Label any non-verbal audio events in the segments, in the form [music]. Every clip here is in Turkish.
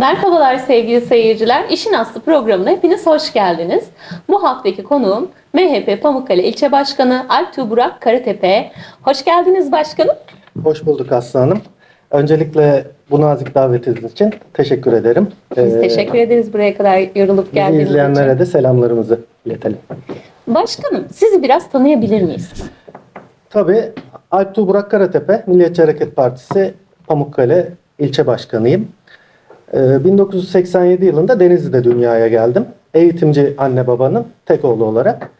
Merhabalar sevgili seyirciler. İşin Aslı programına hepiniz hoş geldiniz. Bu haftaki konuğum MHP Pamukkale İlçe Başkanı Altuğ Burak Karatepe. Hoş geldiniz başkanım. Hoş bulduk Aslı Hanım. Öncelikle bu nazik davetiniz için teşekkür ederim. Biz Ee, teşekkür ederiz buraya kadar yorulup geldiğiniz izleyenlere için. de selamlarımızı iletelim. Başkanım sizi biraz tanıyabilir miyiz? Tabii Alptuğ Burak Karatepe, Milliyetçi Hareket Partisi Pamukkale ilçe başkanıyım. Ee, 1987 yılında Denizli'de dünyaya geldim. Eğitimci anne babanın tek oğlu olarak.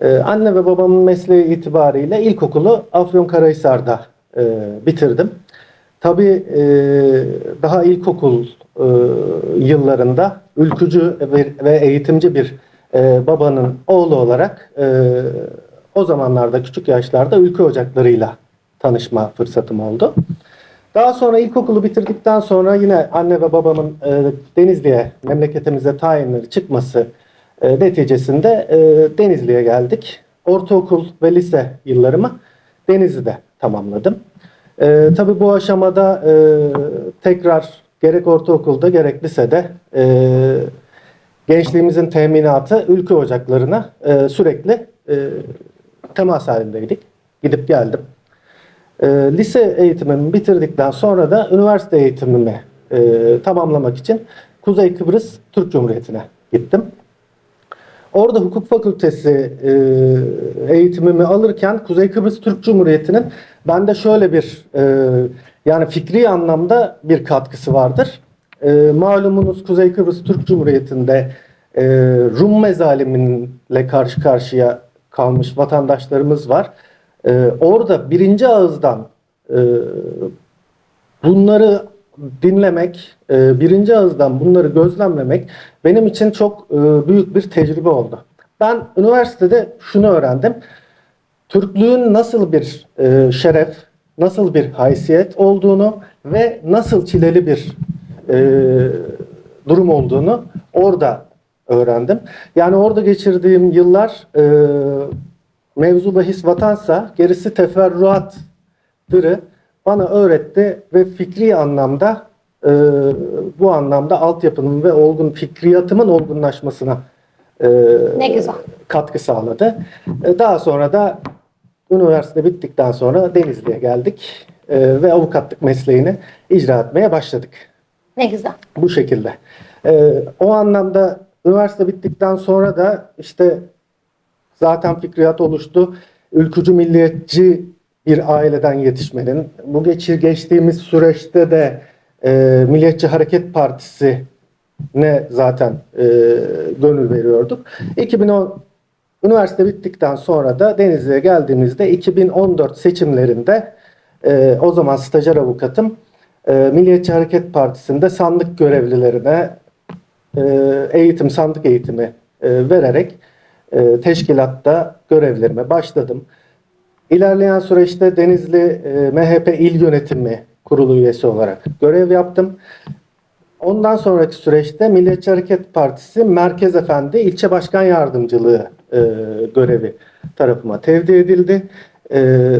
Ee, anne ve babamın mesleği itibariyle ilkokulu Afyonkarahisar'da e, bitirdim. Tabii e, daha ilkokul e, yıllarında ülkücü ve, eğitimci bir babanın oğlu olarak o zamanlarda küçük yaşlarda ülke ocaklarıyla tanışma fırsatım oldu. Daha sonra ilkokulu bitirdikten sonra yine anne ve babamın e, Denizli'ye, memleketimize tayinleri çıkması e, neticesinde e, Denizli'ye geldik. Ortaokul ve lise yıllarımı Denizli'de tamamladım. E, tabii bu aşamada e, tekrar gerek ortaokulda gerek lisede e, gençliğimizin teminatı ülke ocaklarına e, sürekli e, temas halindeydik. Gidip geldim. E, lise eğitimimi bitirdikten sonra da üniversite eğitimimi e, tamamlamak için Kuzey Kıbrıs Türk Cumhuriyeti'ne gittim. Orada hukuk fakültesi e, eğitimimi alırken Kuzey Kıbrıs Türk Cumhuriyeti'nin bende şöyle bir e, yani fikri anlamda bir katkısı vardır. E, malumunuz Kuzey Kıbrıs Türk Cumhuriyeti'nde e, Rum mezaliminle karşı karşıya kalmış vatandaşlarımız var. E, orada birinci ağızdan e, bunları dinlemek, e, birinci ağızdan bunları gözlemlemek benim için çok e, büyük bir tecrübe oldu. Ben üniversitede şunu öğrendim. Türklüğün nasıl bir e, şeref, nasıl bir haysiyet olduğunu ve nasıl çileli bir e, durum olduğunu orada öğrendim. Yani orada geçirdiğim yıllar e, mevzu bahis vatansa gerisi teferruattırı bana öğretti ve fikri anlamda e, bu anlamda altyapının ve olgun fikriyatımın olgunlaşmasına e, Ne güzel. katkı sağladı. E, daha sonra da üniversite bittikten sonra Denizli'ye geldik e, ve avukatlık mesleğini icra etmeye başladık. Ne güzel. Bu şekilde. Ee, o anlamda üniversite bittikten sonra da işte zaten fikriyat oluştu. Ülkücü milliyetçi bir aileden yetişmenin bu geçir geçtiğimiz süreçte de e, Milliyetçi Hareket Partisi ne zaten e, gönül veriyorduk. 2010 üniversite bittikten sonra da Denizli'ye geldiğimizde 2014 seçimlerinde e, o zaman stajyer avukatım e, Milliyetçi Hareket Partisi'nde sandık görevlilerine e, eğitim, sandık eğitimi e, vererek e, teşkilatta görevlerime başladım. İlerleyen süreçte Denizli e, MHP İl Yönetimi Kurulu üyesi olarak görev yaptım. Ondan sonraki süreçte Milliyetçi Hareket Partisi Merkez Efendi İlçe Başkan Yardımcılığı e, görevi tarafıma tevdi edildi. E,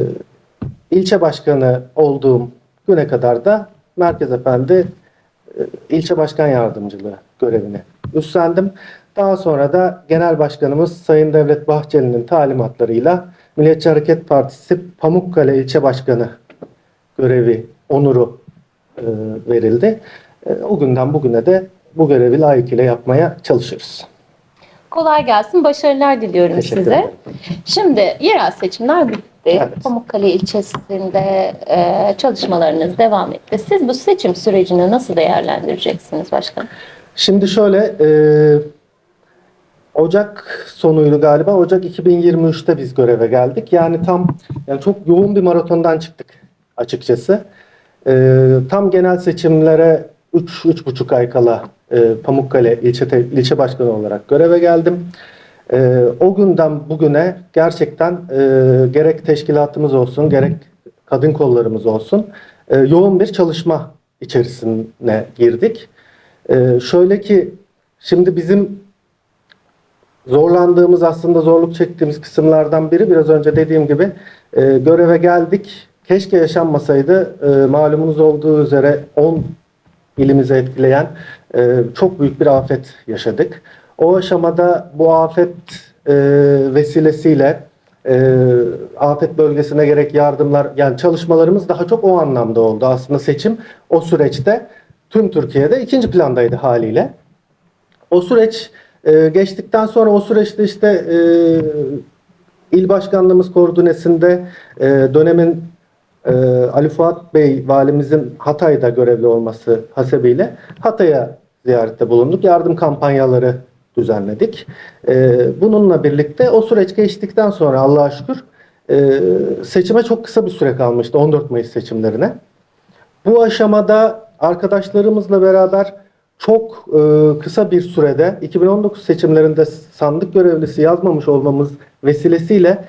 ilçe başkanı olduğum güne kadar da Merkez Efendi e, ilçe başkan yardımcılığı görevini üstlendim. Daha sonra da Genel Başkanımız Sayın Devlet Bahçeli'nin talimatlarıyla Milliyetçi Hareket Partisi Pamukkale İlçe Başkanı görevi, onuru e, verildi. E, o günden bugüne de bu görevi layıkıyla yapmaya çalışırız. Kolay gelsin. Başarılar diliyorum Teşekkür size. ederim. Şimdi yerel seçimler bitti. Evet. Pamukkale ilçesinde e, çalışmalarınız devam etti. Siz bu seçim sürecini nasıl değerlendireceksiniz başkanım? Şimdi şöyle e, Ocak sonuydu galiba. Ocak 2023'te biz göreve geldik. Yani tam yani çok yoğun bir maratondan çıktık açıkçası. E, tam genel seçimlere 3 üç, buçuk ay kala e, Pamukkale ilçe te- ilçe başkanı olarak göreve geldim. E, o günden bugüne gerçekten e, gerek teşkilatımız olsun gerek kadın kollarımız olsun e, yoğun bir çalışma içerisine girdik. Ee, şöyle ki şimdi bizim zorlandığımız aslında zorluk çektiğimiz kısımlardan biri biraz önce dediğim gibi e, göreve geldik. Keşke yaşanmasaydı. E, malumunuz olduğu üzere 10 ilimize etkileyen e, çok büyük bir afet yaşadık. O aşamada bu afet e, vesilesiyle e, afet bölgesine gerek yardımlar yani çalışmalarımız daha çok o anlamda oldu. Aslında seçim o süreçte tüm Türkiye'de ikinci plandaydı haliyle. O süreç e, geçtikten sonra o süreçte işte e, il başkanlığımız koordinesinde e, dönemin e, Ali Fuat Bey valimizin Hatay'da görevli olması hasebiyle Hatay'a ziyarette bulunduk. Yardım kampanyaları düzenledik. E, bununla birlikte o süreç geçtikten sonra Allah'a şükür e, seçime çok kısa bir süre kalmıştı 14 Mayıs seçimlerine. Bu aşamada arkadaşlarımızla beraber çok e, kısa bir sürede 2019 seçimlerinde sandık görevlisi yazmamış olmamız vesilesiyle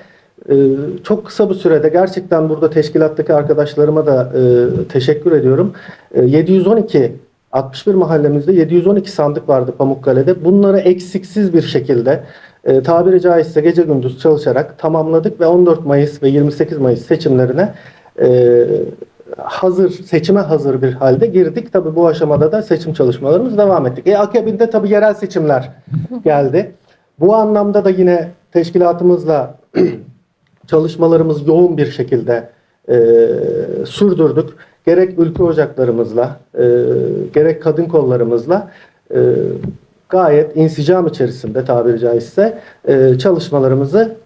e, çok kısa bir sürede gerçekten burada teşkilattaki arkadaşlarıma da e, teşekkür ediyorum. E, 712 61 mahallemizde 712 sandık vardı Pamukkale'de. Bunları eksiksiz bir şekilde e, tabiri caizse gece gündüz çalışarak tamamladık ve 14 Mayıs ve 28 Mayıs seçimlerine e, hazır, seçime hazır bir halde girdik. Tabii bu aşamada da seçim çalışmalarımız devam ettik. E, akabinde tabii yerel seçimler [laughs] geldi. Bu anlamda da yine teşkilatımızla [clears throat] çalışmalarımız yoğun bir şekilde e, sürdürdük. Gerek ülke ocaklarımızla, e, gerek kadın kollarımızla e, gayet insicam içerisinde tabiri caizse e, çalışmalarımızı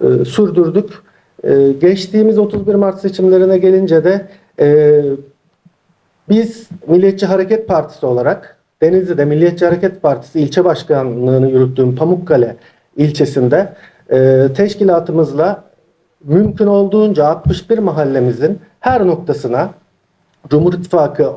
e, sürdürdük. E, geçtiğimiz 31 Mart seçimlerine gelince de e, biz Milliyetçi Hareket Partisi olarak Denizli'de Milliyetçi Hareket Partisi ilçe başkanlığını yürüttüğüm Pamukkale ilçesinde e, teşkilatımızla mümkün olduğunca 61 mahallemizin her noktasına Cumhur İttifakı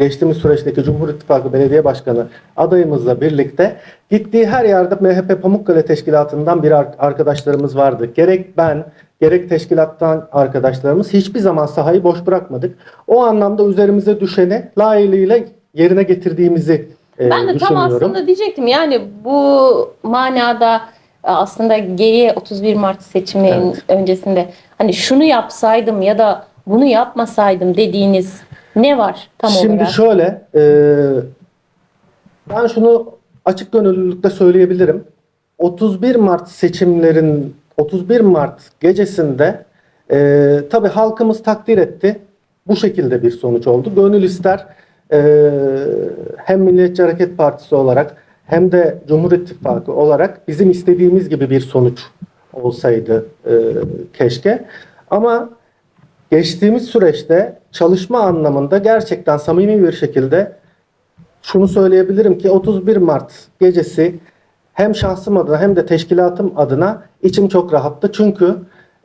geçtiğimiz süreçteki Cumhur İttifakı Belediye Başkanı adayımızla birlikte gittiği her yerde MHP Pamukkale Teşkilatı'ndan bir ar- arkadaşlarımız vardı. Gerek ben gerek teşkilattan arkadaşlarımız hiçbir zaman sahayı boş bırakmadık. O anlamda üzerimize düşeni layığıyla yerine getirdiğimizi e, Ben de tam aslında diyecektim yani bu manada e, aslında geriye 31 Mart seçiminin Evet. öncesinde hani şunu yapsaydım ya da bunu yapmasaydım dediğiniz ne var tam Şimdi olarak? şöyle, e, ben şunu açık gönüllülükle söyleyebilirim. 31 Mart seçimlerin 31 Mart gecesinde e, tabii halkımız takdir etti. Bu şekilde bir sonuç oldu. Gönül ister e, hem Milliyetçi Hareket Partisi olarak hem de Cumhur İttifakı olarak bizim istediğimiz gibi bir sonuç olsaydı e, keşke. Ama geçtiğimiz süreçte çalışma anlamında gerçekten samimi bir şekilde şunu söyleyebilirim ki 31 Mart gecesi hem şahsım adına hem de teşkilatım adına içim çok rahattı. Çünkü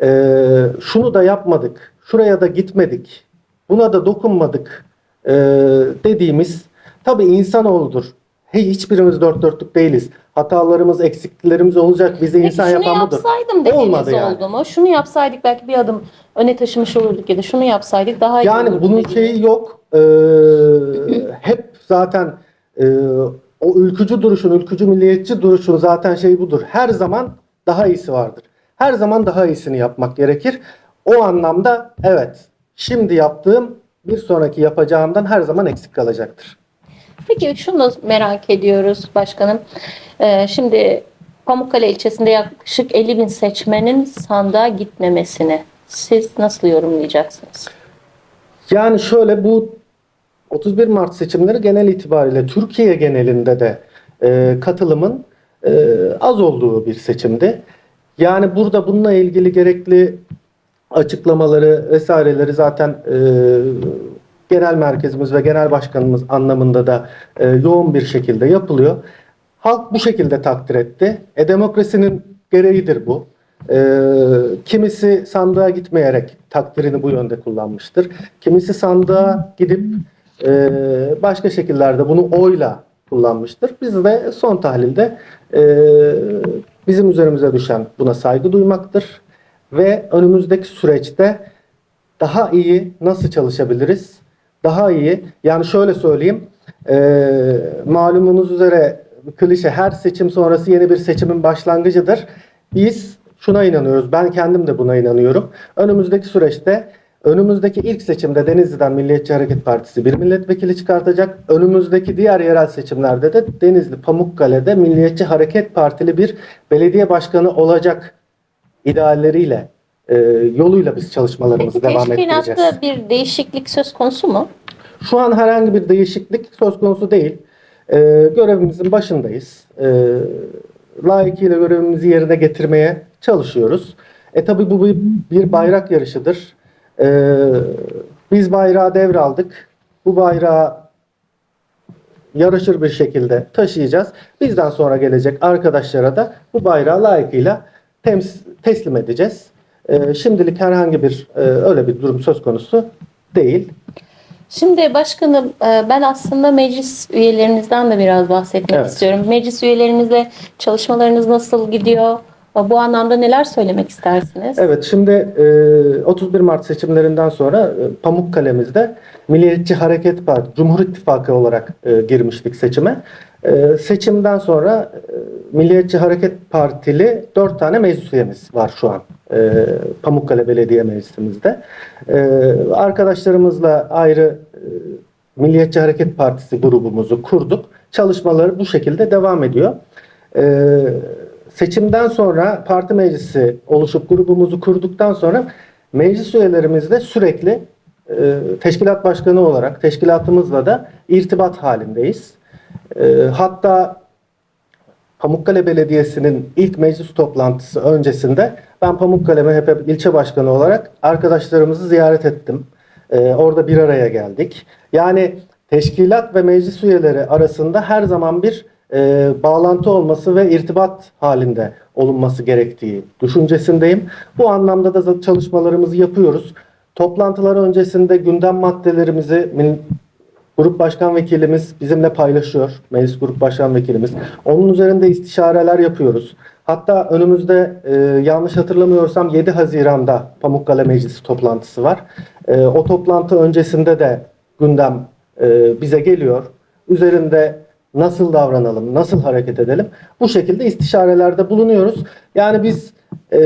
e, şunu da yapmadık, şuraya da gitmedik, buna da dokunmadık e, dediğimiz tabii insanoğludur. Hey, hiçbirimiz dört dörtlük değiliz. Hatalarımız, eksikliklerimiz olacak. Bizi Peki insan şunu yapan budur. yapsaydım dediğiniz Olmadı yani. oldu mu? Şunu yapsaydık belki bir adım öne taşımış olurduk ya da şunu yapsaydık daha iyi Yani olurdu bunun dediğiniz. şeyi yok. Ee, [clears throat] hep zaten e, o ülkücü duruşun, ülkücü milliyetçi duruşun zaten şeyi budur. Her zaman daha iyisi vardır. Her zaman daha iyisini yapmak gerekir. O anlamda evet şimdi yaptığım bir sonraki yapacağımdan her zaman eksik kalacaktır. Peki şunu da merak ediyoruz başkanım. Ee, şimdi Pamukkale ilçesinde yaklaşık 50 bin seçmenin sandığa gitmemesini siz nasıl yorumlayacaksınız? Yani şöyle bu 31 Mart seçimleri genel itibariyle Türkiye genelinde de e, katılımın e, az olduğu bir seçimdi. Yani burada bununla ilgili gerekli açıklamaları vesaireleri zaten e, genel merkezimiz ve genel başkanımız anlamında da e, yoğun bir şekilde yapılıyor. Halk bu şekilde takdir etti. E, demokrasinin gereğidir bu. E, kimisi sandığa gitmeyerek takdirini bu yönde kullanmıştır. Kimisi sandığa gidip e, başka şekillerde bunu oyla kullanmıştır. Biz de son tahlilde e, bizim üzerimize düşen buna saygı duymaktır ve önümüzdeki süreçte daha iyi nasıl çalışabiliriz? Daha iyi yani şöyle söyleyeyim e, malumunuz üzere klişe her seçim sonrası yeni bir seçimin başlangıcıdır. Biz şuna inanıyoruz ben kendim de buna inanıyorum. Önümüzdeki süreçte Önümüzdeki ilk seçimde Denizli'den Milliyetçi Hareket Partisi bir milletvekili çıkartacak. Önümüzdeki diğer yerel seçimlerde de Denizli Pamukkale'de Milliyetçi Hareket Partili bir belediye başkanı olacak idealleriyle e, yoluyla biz çalışmalarımızı Peki devam ettireceğiz. teşkilatta bir değişiklik söz konusu mu? Şu an herhangi bir değişiklik söz konusu değil. Ee, görevimizin başındayız. Ee, layıkıyla görevimizi yerine getirmeye çalışıyoruz. E tabi bu bir, bayrak yarışıdır. Ee, biz bayrağı devraldık. Bu bayrağı yarışır bir şekilde taşıyacağız. Bizden sonra gelecek arkadaşlara da bu bayrağı layıkıyla teslim edeceğiz. Ee, şimdilik herhangi bir e, öyle bir durum söz konusu değil. Şimdi başkanım e, ben aslında meclis üyelerinizden de biraz bahsetmek Evet. istiyorum. Meclis üyelerinizle çalışmalarınız nasıl gidiyor? Bu anlamda neler söylemek istersiniz? Evet şimdi e, 31 Mart seçimlerinden sonra e, Pamukkale'mizde Milliyetçi Hareket Partisi, Cumhur İttifakı olarak e, girmiştik seçime. E, seçimden sonra e, Milliyetçi Hareket Partili 4 tane meclis üyemiz var şu an e, Pamukkale Belediye Meclisimizde. E, arkadaşlarımızla ayrı e, Milliyetçi Hareket Partisi grubumuzu kurduk. Çalışmaları bu şekilde devam ediyor. Ee, seçimden sonra parti meclisi oluşup grubumuzu kurduktan sonra meclis üyelerimizle sürekli e, teşkilat başkanı olarak teşkilatımızla da irtibat halindeyiz. E, hatta Pamukkale Belediyesi'nin ilk meclis toplantısı öncesinde ben Pamukkale MHP ilçe başkanı olarak arkadaşlarımızı ziyaret ettim. Ee, orada bir araya geldik. Yani teşkilat ve meclis üyeleri arasında her zaman bir e, bağlantı olması ve irtibat halinde olunması gerektiği düşüncesindeyim. Bu anlamda da çalışmalarımızı yapıyoruz. Toplantılar öncesinde gündem maddelerimizi Grup Başkan Vekilimiz bizimle paylaşıyor. Meclis Grup Başkan Vekilimiz. Onun üzerinde istişareler yapıyoruz. Hatta önümüzde e, yanlış hatırlamıyorsam 7 Haziran'da Pamukkale Meclisi toplantısı var. E, o toplantı öncesinde de gündem e, bize geliyor. Üzerinde nasıl davranalım, nasıl hareket edelim? Bu şekilde istişarelerde bulunuyoruz. Yani biz e,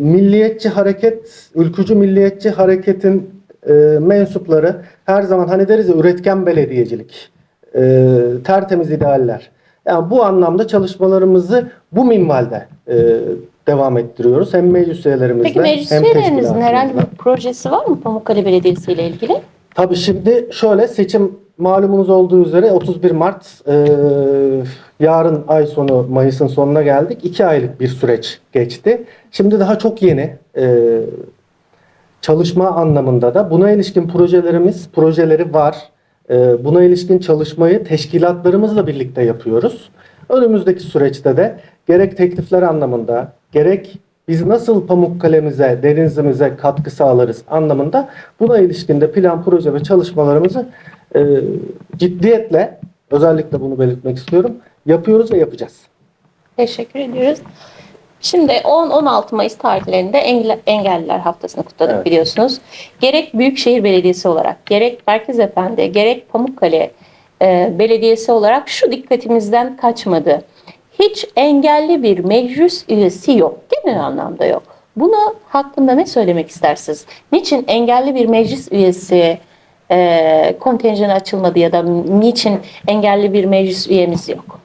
milliyetçi hareket, ülkücü milliyetçi hareketin e, mensupları her zaman hani deriz ya üretken belediyecilik, e, tertemiz idealler. Yani bu anlamda çalışmalarımızı bu minvalde e, devam ettiriyoruz. Hem meclis üyelerimizle Peki meclis hem üyelerinizin herhangi bir projesi var mı Pamukkale Belediyesi ile ilgili? Tabii şimdi şöyle seçim malumunuz olduğu üzere 31 Mart e, yarın ay sonu Mayıs'ın sonuna geldik. 2 aylık bir süreç geçti. Şimdi daha çok yeni e, çalışma anlamında da buna ilişkin projelerimiz, projeleri var. E, buna ilişkin çalışmayı teşkilatlarımızla birlikte yapıyoruz. Önümüzdeki süreçte de gerek teklifler anlamında, gerek biz nasıl Pamukkale'mize, denizimize katkı sağlarız anlamında buna ilişkin de plan, proje ve çalışmalarımızı e, ciddiyetle, özellikle bunu belirtmek istiyorum, yapıyoruz ve yapacağız. Teşekkür ediyoruz. Şimdi 10-16 Mayıs tarihlerinde Engel- Engelliler Haftası'nı kutladık Evet. biliyorsunuz. Gerek Büyükşehir Belediyesi olarak, gerek Merkez Efendi, gerek Pamukkale e, Belediyesi olarak şu dikkatimizden kaçmadı. Hiç engelli bir meclis üyesi yok. Genel anlamda yok. Bunu hakkında ne söylemek istersiniz? Niçin engelli bir meclis üyesi e, kontenjanı açılmadı ya da niçin engelli bir meclis üyemiz yok?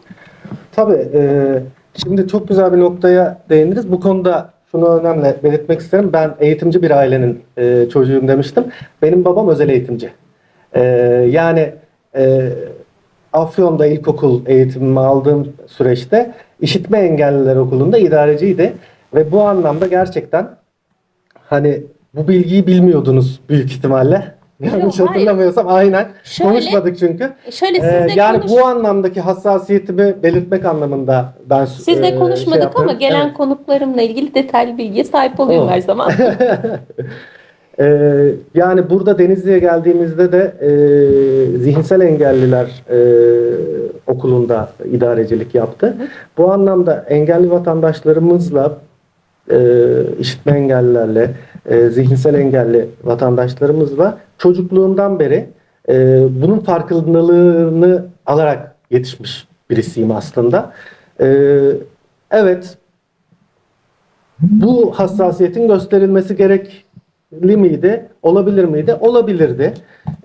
Tabii. e, şimdi çok güzel bir noktaya değindiniz. Bu konuda şunu önemli belirtmek isterim. Ben eğitimci bir ailenin e, çocuğuyum demiştim. Benim babam özel eğitimci. E, yani e, Afyon'da ilkokul eğitimimi aldığım süreçte işitme engelliler okulunda idareciydi. Ve bu anlamda gerçekten hani bu bilgiyi bilmiyordunuz büyük ihtimalle. Yanlış hayır. hatırlamıyorsam aynen. Şöyle- Konuşmadık çünkü. Şöyle Ee, sizle yani konuş- bu anlamdaki hassasiyetimi belirtmek anlamında ben Sizle e, konuşmadık şey ama gelen Evet. konuklarımla ilgili detaylı bilgiye sahip oluyorum Oh. her zaman. Ee, [laughs] yani burada Denizli'ye geldiğimizde de e, zihinsel engelliler e, okulunda idarecilik yaptı. Bu anlamda engelli vatandaşlarımızla e, işitme engellilerle, e, zihinsel engelli vatandaşlarımızla çocukluğundan beri e, bunun farkındalığını alarak yetişmiş birisiyim aslında. E, evet, bu hassasiyetin gösterilmesi gerek miydi? Olabilir miydi? Olabilirdi.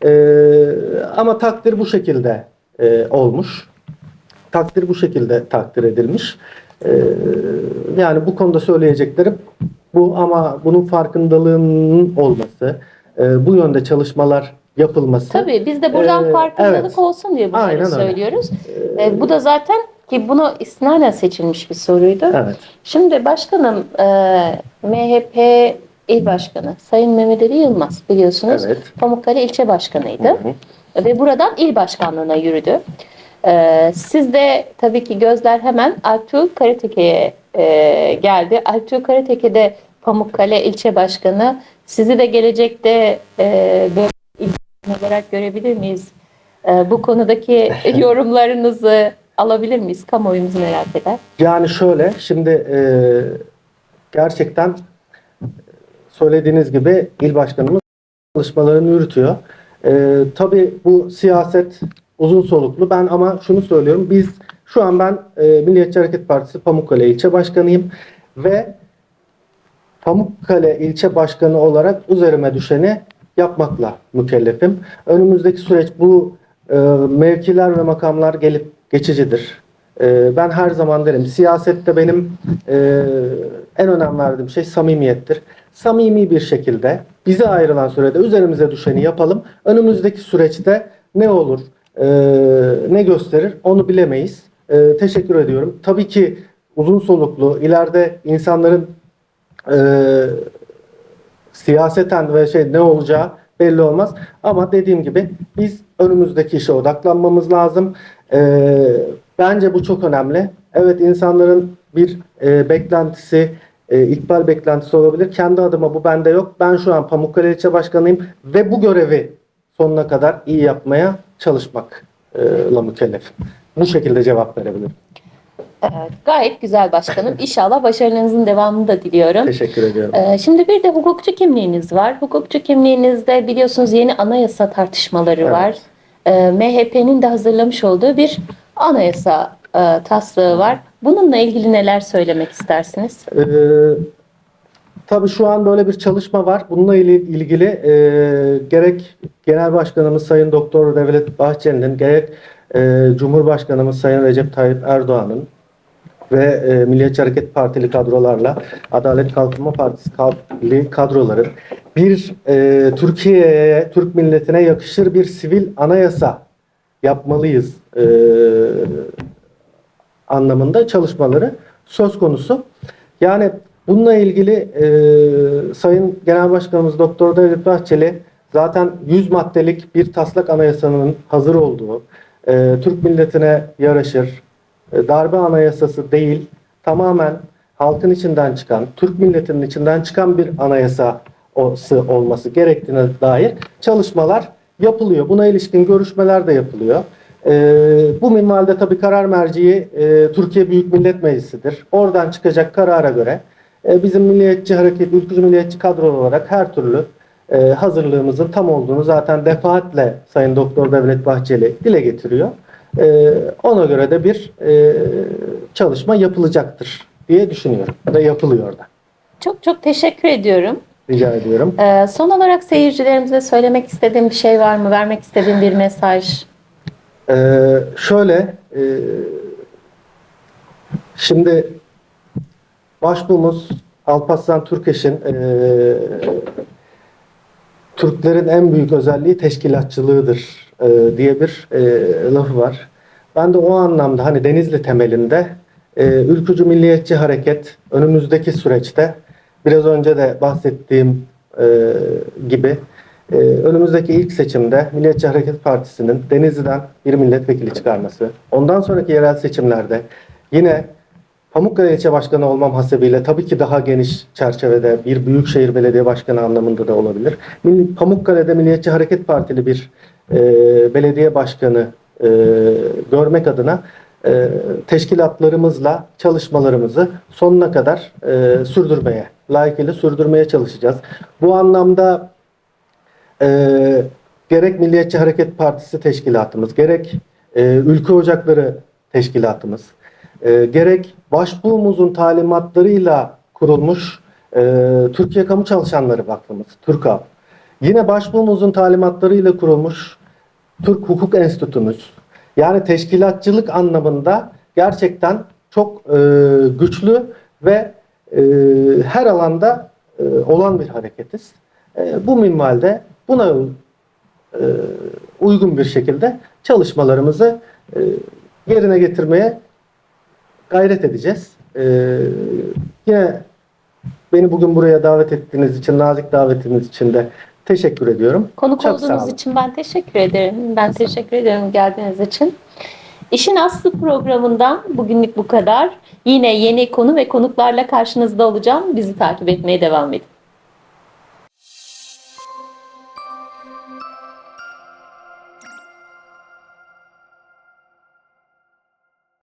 E, ama takdir bu şekilde e, olmuş. Takdir bu şekilde takdir edilmiş. E, yani bu konuda söyleyeceklerim bu ama bunun farkındalığının olması, e, bu yönde çalışmalar yapılması. Tabii biz de buradan Ee, farkındalık evet. olsun diye bunları Aynen öyle. söylüyoruz. Ee, bu da zaten ki bunu istinaden seçilmiş bir soruydu. Evet. Şimdi başkanım e, MHP il başkanı Sayın Mehmet Ali Yılmaz biliyorsunuz Evet. Pamukkale ilçe başkanıydı. Hı hı. Ve buradan il başkanlığına yürüdü. Ee, siz de tabii ki gözler hemen Altuğ Karateke'ye e, geldi. Altuğ Karateke'de Pamukkale ilçe başkanı. Sizi de gelecekte e, böyle olarak görebilir miyiz? E, bu konudaki [laughs] yorumlarınızı alabilir miyiz? Kamuoyumuz merak eder. Yani şöyle, şimdi e, gerçekten söylediğiniz gibi il başkanımız çalışmalarını yürütüyor. E, tabii bu siyaset uzun soluklu. Ben ama şunu söylüyorum. Biz şu an ben e, Milliyetçi Hareket Partisi Pamukkale ilçe başkanıyım ve Pamukkale ilçe başkanı olarak üzerime düşeni yapmakla mükellefim. Önümüzdeki süreç bu e, mevkiler ve makamlar gelip geçicidir. E, ben her zaman derim siyasette benim e, en önem verdiğim şey samimiyettir. Samimi bir şekilde bize ayrılan sürede üzerimize düşeni yapalım. Önümüzdeki süreçte ne olur, e, ne gösterir onu bilemeyiz. E, teşekkür ediyorum. Tabii ki uzun soluklu, ileride insanların e, siyaseten ve şey ne olacağı belli olmaz. Ama dediğim gibi biz önümüzdeki işe odaklanmamız lazım. E, bence bu çok önemli. Evet insanların bir e, beklentisi, e, ikbal beklentisi olabilir. Kendi adıma bu bende yok. Ben şu an Pamukkale İlçe Başkanıyım ve bu görevi sonuna kadar iyi yapmaya çalışmakla mükellefim. Bu şekilde cevap verebilirim. Evet, gayet güzel başkanım. [laughs] İnşallah başarılarınızın devamını da diliyorum. Teşekkür ediyorum. Ee, Şimdi bir de hukukçu kimliğiniz var. Hukukçu kimliğinizde biliyorsunuz yeni anayasa tartışmaları Evet. var. Ee, MHP'nin de hazırlamış olduğu bir anayasa e, taslağı var. Bununla ilgili neler söylemek istersiniz? Ee, tabii şu an böyle bir çalışma var. Bununla ili- ilgili e, gerek Genel Başkanımız Sayın Doktor Devlet Bahçeli'nin gerek e, Cumhurbaşkanımız Sayın Recep Tayyip Erdoğan'ın ve e, Milliyetçi Hareket Partili kadrolarla Adalet Kalkınma Partisi kadrili kadroların bir e, Türkiye'ye, Türk milletine yakışır bir sivil anayasa yapmalıyız e, anlamında çalışmaları söz konusu. Yani bununla ilgili e, Sayın Genel Başkanımız Doktor Devlet Bahçeli zaten 100 maddelik bir taslak anayasanın hazır olduğu, e, Türk milletine yaraşır, darbe anayasası değil, tamamen halkın içinden çıkan, Türk milletinin içinden çıkan bir anayasası olması gerektiğine dair çalışmalar yapılıyor. Buna ilişkin görüşmeler de yapılıyor. Ee, bu minvalde tabii karar merciği e, Türkiye Büyük Millet Meclisi'dir. Oradan çıkacak karara göre e, bizim milliyetçi hareket, ülkücü milliyetçi kadro olarak her türlü e, hazırlığımızın tam olduğunu zaten defaatle Sayın Doktor Devlet Bahçeli dile getiriyor. E, ona göre de bir e, çalışma yapılacaktır diye düşünüyorum. Ve yapılıyor da. Çok çok teşekkür ediyorum. Rica ediyorum. Ee, son olarak seyircilerimize söylemek istediğim bir şey var mı? Vermek istediğim bir mesaj? Ee, şöyle e, şimdi başbuğumuz Alparslan Türkeş'in e, Türklerin en büyük özelliği teşkilatçılığıdır e, diye bir e, lafı var. Ben de o anlamda hani Denizli temelinde e, ülkücü milliyetçi hareket önümüzdeki süreçte biraz önce de bahsettiğim e, gibi e, önümüzdeki ilk seçimde Milliyetçi Hareket Partisi'nin Denizli'den bir milletvekili çıkarması, ondan sonraki yerel seçimlerde yine Pamukkale İlçe Başkanı olmam hasebiyle tabii ki daha geniş çerçevede bir büyükşehir belediye başkanı anlamında da olabilir. Pamukkale'de Milliyetçi Hareket Partili bir e, belediye başkanı e, görmek adına e, teşkilatlarımızla çalışmalarımızı sonuna kadar e, sürdürmeye, layıkıyla sürdürmeye çalışacağız. Bu anlamda e, gerek Milliyetçi Hareket Partisi teşkilatımız, gerek e, Ülke Ocakları teşkilatımız, e, gerek başbuğumuzun talimatlarıyla kurulmuş Ee, Türkiye Kamu Çalışanları Vakfımız, TÜRKAV. Yine başbuğumuzun talimatlarıyla kurulmuş Türk Hukuk Enstitümüz. Yani teşkilatçılık anlamında gerçekten çok e, güçlü ve e, her alanda e, olan bir hareketiz. E, bu minvalde buna e, uygun bir şekilde çalışmalarımızı e, yerine getirmeye gayret edeceğiz. E, yine beni bugün buraya davet ettiğiniz için, nazik davetiniz için de teşekkür ediyorum. Konuk Çok olduğunuz için ben teşekkür ederim. Ben teşekkür ederim geldiğiniz için. İşin Aslı programından bugünlük bu kadar. Yine yeni konu ve konuklarla karşınızda olacağım. Bizi takip etmeye devam edin.